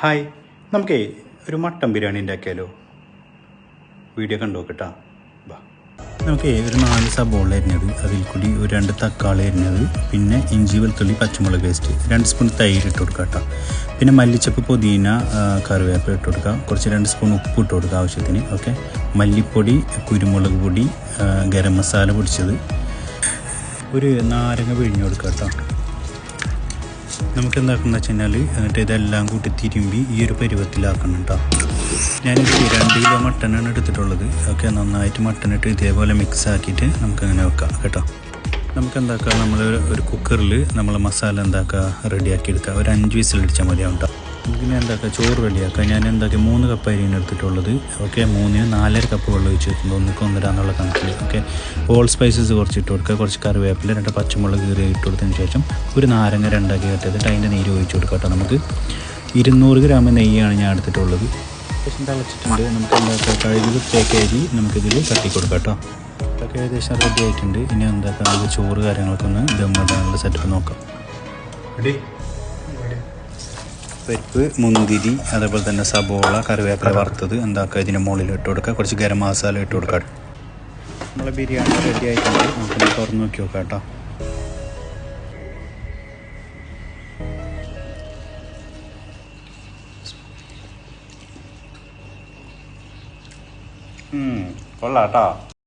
Hi നമുക്കേ ഒരു mutton biryani ഉണ്ടാക്കിയാലോ? വീഡിയോ കണ്ടു നോക്കട്ടാ. ബാ നമുക്ക് ഒരു നാല് സബോള അരിഞ്ഞത് അതിൽ കൂടി ഒരു രണ്ട് തക്കാളി അരിഞ്ഞത് പിന്നെ ഇഞ്ചി വെളുത്തുള്ളി പച്ചമുളക് പേസ്റ്റ് രണ്ട് സ്പൂൺ തൈര് ഇട്ട് കൊടുക്കുക കേട്ടോ പിന്നെ മല്ലിച്ചപ്പ് പുതിന കറിവേപ്പ് കറിവേപ്പില ഇട്ട് കൊടുക്കുക കുറച്ച് രണ്ട് സ്പൂൺ ഉപ്പ് ഇട്ട് കൊടുക്കുക ആവശ്യത്തിന് ഓക്കെ? മല്ലിപ്പൊടി കുരുമുളക് പൊടി ഗരം മസാല പൊടിച്ചത്. ഒരു നാരങ്ങ പിഴിഞ്ഞ് കൊടുക്കുക കേട്ടോ നമുക്ക് എന്താക്കുന്ന വെച്ചാൽ എന്നിട്ട് ഇതെല്ലാം കൂട്ടി തിരുമ്പി ഈ ഒരു പരുവത്തിലാക്കണം കേട്ടോ ഞാനിത് രണ്ട് കിലോ മട്ടനാണ് എടുത്തിട്ടുള്ളത്. ഒക്കെ നന്നായിട്ട് മട്ടൺ ഇട്ട് ഇതേപോലെ മിക്സ് ആക്കിയിട്ട് നമുക്ക് അങ്ങനെ വെക്കാം കേട്ടോ. നമുക്ക് എന്താക്കാം നമ്മൾ ഒരു കുക്കറിൽ നമ്മൾ മസാല എന്താക്കുക റെഡിയാക്കി എടുക്കുക ഒരു അഞ്ച് വിസിലടിച്ചാൽ മതിയാവും കേട്ടോ നമുക്കിനി എന്താക്കുക ചോറ് റെഡിയാക്കുക ഞാൻ എന്താക്കി മൂന്ന് കപ്പ് അരിയാണ് എടുത്തിട്ടുള്ളത്. ഓക്കെ മൂന്നിന് നാലര കപ്പ് വെള്ളം ഒഴിച്ച് വെക്കുമ്പോൾ ഒന്നിക്ക് ഒന്നിടാന്നുള്ള കണക്കിൽ ഓക്കെ ഓൾ സ്പൈസസ് കുറച്ച് ഇട്ട് കൊടുക്കുക. കുറച്ച് കറിവേപ്പില രണ്ട് പച്ചമുളക് കീറി ഇട്ട് കൊടുത്തതിന് ശേഷം ഒരു നാരങ്ങ രണ്ടാക്കി കെട്ടിയിട്ട് അതിന്റെ നീര് ഒഴിച്ച് കൊടുക്കുക കേട്ടോ. നമുക്ക് ഇരുന്നൂറ് ഗ്രാം നെയ്യാണ് ഞാൻ എടുത്തിട്ടുള്ളത്. ഏകദേശം തിളച്ചിട്ടുണ്ട്. നമുക്ക് എന്താക്കുക കഴുകി വൃത്തിയാക്കിയ അരി നമുക്കിതിൽ തട്ടി കൊടുക്കാം കേട്ടോ. ഇതൊക്കെ ഏകദേശം റെഡി ആയിട്ടുണ്ട്. ഇനി എന്താക്കാം? നമുക്ക് ചോറ് കാര്യങ്ങളൊക്കെ ഒന്ന് ദമ്മിടാനുള്ള സെറ്റപ്പ് നോക്കാം. റെഡി പരിപ്പ് മുന്തിരി അതേപോലെ തന്നെ സബോള കറിവേപ്പില വറുത്തത് എന്താക്കുക? ഇതിന്റെ മുകളിൽ ഇട്ട് കൊടുക്കുക. കുറച്ച് ഗരം മസാല ഇട്ട് കൊടുക്കുക നമ്മളെ ബിരിയാണി റെഡി ആയിട്ടുണ്ട്. നമുക്കൊന്ന് തുറന്ന് നോക്കി നോക്കാം കേട്ടോ. കൊള്ളാം കേട്ടോ.